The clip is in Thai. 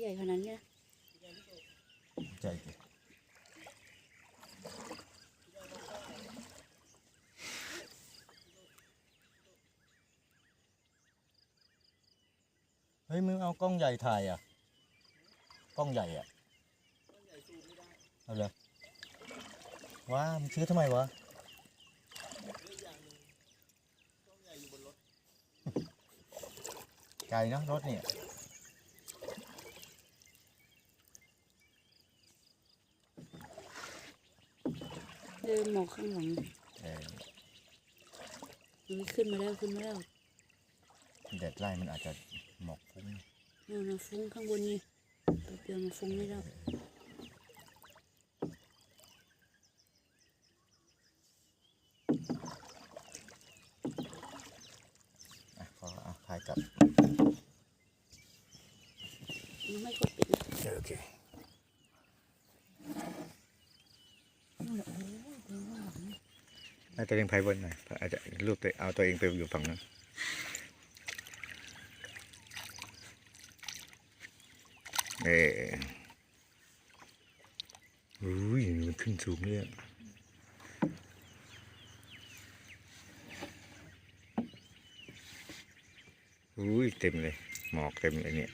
ใหญ่ขนาดเนี้ยใจดิเฮ้ยมึงเอากล้องใหญ่ถ่ายอะ กล้องใหญ่อะเอาเลยว้ามึงซื้อทำไมวะไกลเนอะรถเนี่ย เดินหมอกข้างหลังเออมันขึ้นมาแล้วขึ้นมาแล้วแดดไล่มันอาจจะหมอกฟุ้งเนี่ยนะฟุ้งข้างบนนี่ตัวเดียวมาฟุ้งไม่ได้อะขอเอาถ่ายกลับยังไม่กดปิดนะโอเค น่าจะเลี้ยงไพ่บนหน่อยอาจจะรูปตัวเอาตัวเองไปอยู่ฝั่งนั้นเอออุ้ยมันขึ้นสูงเลยอะอุ้ยเต็มเลย หมอกเต็มเลยเนี่ย